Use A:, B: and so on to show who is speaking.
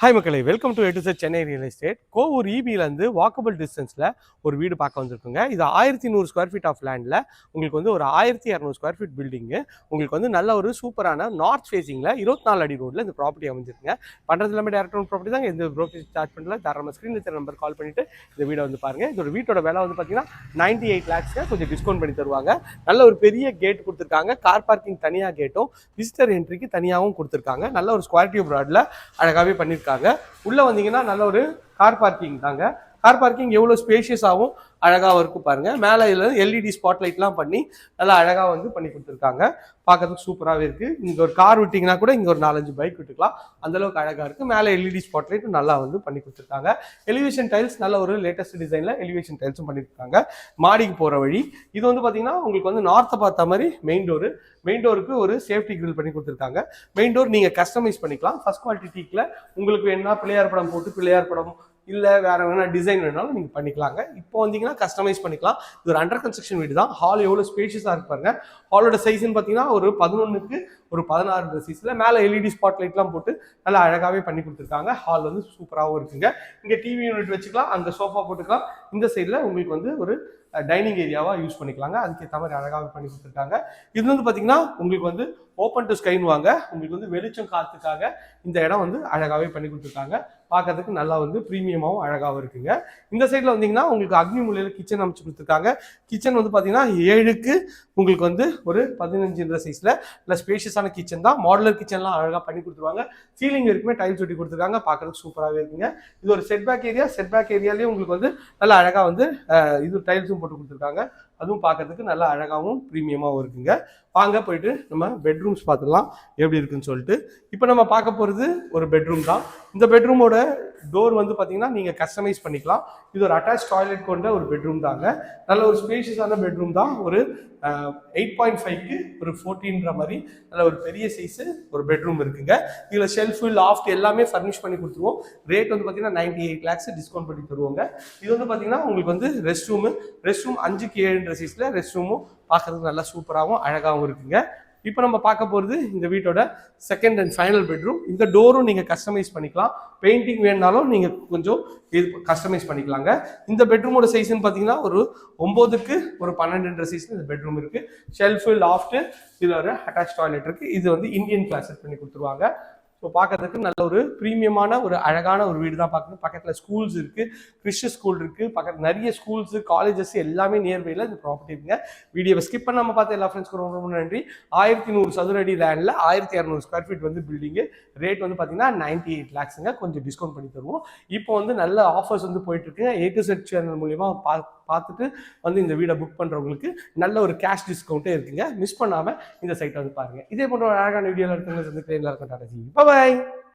A: Hi மக்களை welcome to எட்டு Chennai real estate Kovur இபியிலேருந்து வாக்கபிள் டிஸ்டன்ஸில் ஒரு வீடு பார்க்க வந்திருக்குங்க. இது ஆயிரத்தி நூறு ஸ்கொயர் ஃபீட் ஆஃப் லேண்டில் உங்களுக்கு வந்து ஒரு ஆயிரத்தி இரநூறு ஸ்கொயர் ஃபீட் பில்டிங்கு உங்களுக்கு வந்து நல்ல ஒரு சூப்பரான நார்த் ஃபேஸிங்கில் இருபத்தி நாலு அடி ரோட்டில் இந்த ப்ராப்பர்ட்டி அமைஞ்சிருக்குங்க. பண்ணுறது எல்லாமே டேரக்ட் ஒன் ப்ராப்பர்ட்டி தான் இந்த ப்ரோக்கரேஜ் சார்ஜ் பண்ணல. தாராளமாக ஸ்க்ரீனில் தெரிய நம்பர் கால் பண்ணிவிட்டு இந்த வீடை வந்து பாருங்கள் இதோட வீட்டோட விலை வந்து பார்த்தீங்கன்னா நைன்டி எயிட் லேக்ஸ்க்கு கொஞ்சம் டிஸ்கவுண்ட் பண்ணி தருவாங்க. நல்ல ஒரு பெரிய கேட் கொடுத்துருக்காங்க. கார் பார்க்கிங் தனியாக கேட்டும் விசிட்டர் என்ட்ரிக்கு தனியாகவும் கொடுத்துருக்காங்க. நல்ல ஒரு ஸ்கொயர் டியூப் ரோடில் அழகாகவே பண்ணியிருக்காங்க உள்ளே வந்தீங்கன்னா நல்ல ஒரு கார் பார்க்கிங் தாங்க. கார் பார்க்கிங் எவ்வளோ ஸ்பேஷியஸாகவும் அழகாகவும் இருக்கும் பாருங்கள் மேலே இதில் எல்இடி ஸ்பாட் லைட்லாம் பண்ணி நல்லா அழகாக வந்து பண்ணி கொடுத்துருக்காங்க. பார்க்கறதுக்கு சூப்பராகவே இருக்குது இங்கே ஒரு கார் விட்டிங்கன்னா கூட இங்கே ஒரு நாலஞ்சு பைக் விட்டுக்கலாம். அந்தளவுக்கு அழகாக இருக்குது மேலே எல்இடி ஸ்பாட் லைட் நல்லா வந்து பண்ணி கொடுத்துருக்காங்க. எலிவேஷன் டைல்ஸ் நல்ல ஒரு லேட்டஸ்ட் டிசைனில் எலிவேஷன் டைல்ஸும் பண்ணியிருக்காங்க மாடிக்கு போகிற வழி. இது வந்து பார்த்தீங்கன்னா உங்களுக்கு வந்து நார்த்தை பார்த்த மாதிரி மெயின் டோரு மெயின் டோருக்கு ஒரு சேஃப்டி கிரில் பண்ணி கொடுத்துருக்காங்க. மெயின் டோர் நீங்கள் கஸ்டமைஸ் பண்ணிக்கலாம். ஃபஸ்ட் குவாலிட்டி டீக்கில் உங்களுக்கு வேணா பிள்ளையார் படம் போட்டு பிள்ளையார் படம் இல்லை வேற வேணா டிசைன் வேணாலும் நீங்கள் பண்ணிக்கலாங்க. இப்போ வந்தீங்கன்னா கஸ்டமைஸ் பண்ணிக்கலாம். இது ஒரு அண்டர் கன்ஸ்ட்ரக்ஷன் வீடு தான். ஹால் எவ்வளோ ஸ்பேஷியஸாக இருப்பாருங்க ஹாலோட சைஸ்ன்னு பார்த்தீங்கன்னா ஒரு பதினொன்றுக்கு ஒரு பதினாறு சைஸில் மேலே எல்இடி ஸ்பாட் லைட்லாம் போட்டு நல்லா அழகாகவே பண்ணி கொடுத்துருக்காங்க. ஹால் வந்து சூப்பராகவும் இருக்குங்க. இங்கே டிவி யூனிட் வச்சுக்கலாம் அங்கே சோஃபா போட்டுக்கலாம். இந்த சைடில் உங்களுக்கு வந்து ஒரு டைனிங் ஏரியாவாக யூஸ் பண்ணிக்கலாங்க. அதுக்கேற்ற மாதிரி அழகாக பண்ணி கொடுத்துருக்காங்க. இது வந்து பார்த்தீங்கன்னா உங்களுக்கு வந்து ஓப்பன் டு ஸ்கைன்னு வாங்க உங்களுக்கு வந்து வெளிச்சம் காத்துக்காக இந்த இடம் வந்து அழகாகவே பண்ணி கொடுத்துருக்காங்க. பார்க்கறதுக்கு நல்லா வந்து ப்ரீமியமாகவும் அழகாகவும் இருக்குங்க. இந்த சைடில் வந்தீங்கன்னா உங்களுக்கு அக்னி மூலையில் கிச்சன் அமைச்சு கொடுத்துருக்காங்க. கிச்சன் வந்து பார்த்தீங்கன்னா ஏழுக்கு உங்களுக்கு வந்து ஒரு பதினஞ்சுன்ற சைஸில் இல்லை ஸ்பேஷியஸான கிச்சன் தான். மாடலர் கிச்சன்லாம் அழகாக பண்ணி கொடுத்துருவாங்க. சீலிங் இருக்குமே டைல்ஸ் ஒட்டி கொடுத்துருக்காங்க. பார்க்கறதுக்கு சூப்பராகவே இருக்குங்க. இது ஒரு set back area set back ஏரியாலேயும் உங்களுக்கு வந்து நல்லா அழகாக வந்து இது டைல்ஸும் போட்டு கொடுத்துருக்காங்க. அதுவும் பார்க்கறதுக்கு நல்லா அழகாகவும் ப்ரீமியமாகவும் இருக்குங்க. வாங்க போயிட்டு நம்ம பெட்ரூம்ஸ் பார்த்துடலாம் எப்படி இருக்குன்னு சொல்லிட்டு. இப்போ நம்ம பார்க்க போகிறது ஒரு பெட்ரூம் தான். இந்த பெட்ரூமோட டோர் வந்து பார்த்தீங்கன்னா நீங்கள் கஸ்டமைஸ் பண்ணிக்கலாம். இது ஒரு அட்டாச் டாய்லெட் கொண்ட ஒரு பெட்ரூம் தாங்க. நல்ல ஒரு ஸ்பேஷியஸான பெட்ரூம் தான். ஒரு எயிட் பாயிண்ட் ஃபைவ்க்கு ஒரு ஃபோர்டீன்ற மாதிரி நல்ல ஒரு பெரிய சைஸு ஒரு பெட்ரூம் இருக்குங்க. இதில் ஷெல்ஃபு லாஃப்ட் எல்லாமே ஃபர்னிஷ் பண்ணி கொடுத்துருவோம். ரேட் வந்து பார்த்தீங்கன்னா நைன்டி எயிட் லேக்ஸ் டிஸ்கவுண்ட் பண்ணி தருவோங்க. இது வந்து பார்த்தீங்கன்னா உங்களுக்கு வந்து ரெஸ்ட் ரூமு ரெஸ்ட் ரூம் அஞ்சுக்கு ஏழுன்ற சீஸில் ரெஸ்ட் ரூமும் பார்க்கறதுக்கு நல்லா சூப்பராகவும் அழகாகவும் இருக்குங்க. இப்போ நம்ம பார்க்க போகிறது இந்த வீட்டோட செகண்ட் அண்ட் ஃபைனல் பெட்ரூம் இந்த டோரும் நீங்கள் கஸ்டமைஸ் பண்ணிக்கலாம். பெயிண்டிங் வேணுனாலும் நீங்கள் கொஞ்சம் இது கஸ்டமைஸ் பண்ணிக்கலாங்க. இந்த பெட்ரூமோட சைஸ்ன்னு பார்த்தீங்கன்னா ஒரு ஒம்போதுக்கு ஒரு பன்னெண்டுன்ற சைஸில் இந்த பெட்ரூம் இருக்குது ஷெல்ஃபு லாஃப்ட்டு இதில் ஒரு அட்டாச் டாய்லெட் இருக்குது இது வந்து இந்தியன் கிளாஸ் செட் பண்ணி கொடுத்துருவாங்க. ஸோ பார்க்கறதுக்கு நல்ல ஒரு ப்ரீமியமான ஒரு அழகான ஒரு வீடு தான் பார்க்கணும் பக்கத்தில் ஸ்கூல்ஸ் இருக்குது கிறிஸ்டியன் ஸ்கூல் இருக்குது பக்கத்தில் நிறைய ஸ்கூல்ஸு காலேஜஸ் எல்லாமே நியர்பையில் இந்த ப்ராப்பர்ட்டி இருக்குங்க. வீடியோவை ஸ்கிப் பண்ணாமல் பார்த்து எல்லா ஃப்ரெண்ட்ஸ்க்கு ரொம்ப ரொம்ப நன்றி. ஆயிரத்தி நூறு சதுர அடி லேண்டில் ஆயிரத்தி இரநூறு ஸ்கொயர் ஃபீட் வந்து பில்டிங்கு ரேட் வந்து பார்த்தீங்கன்னா நைன்டி எயிட் லேக்ஸுங்க கொஞ்சம் டிஸ்கவுண்ட் பண்ணி தருவோம். இப்போ வந்து நல்ல ஆஃபர்ஸ் வந்து போயிட்டுருக்குங்க ஏ டு செட் சேனல் மூலியமா பா பார்த்துட்டு வந்து இந்த வீடை புக் பண்ணுறவங்களுக்கு நல்ல ஒரு கேஷ் டிஸ்கவுண்ட்டே இருக்குங்க. மிஸ் பண்ணாமல் இந்த சைட்டை வந்து பாருங்கள் இதே போன்ற ஒரு அழகான வீடியோவில் இருக்கிறவங்க வந்து ட்ரெயினில் இருக்கட்டும் பாய்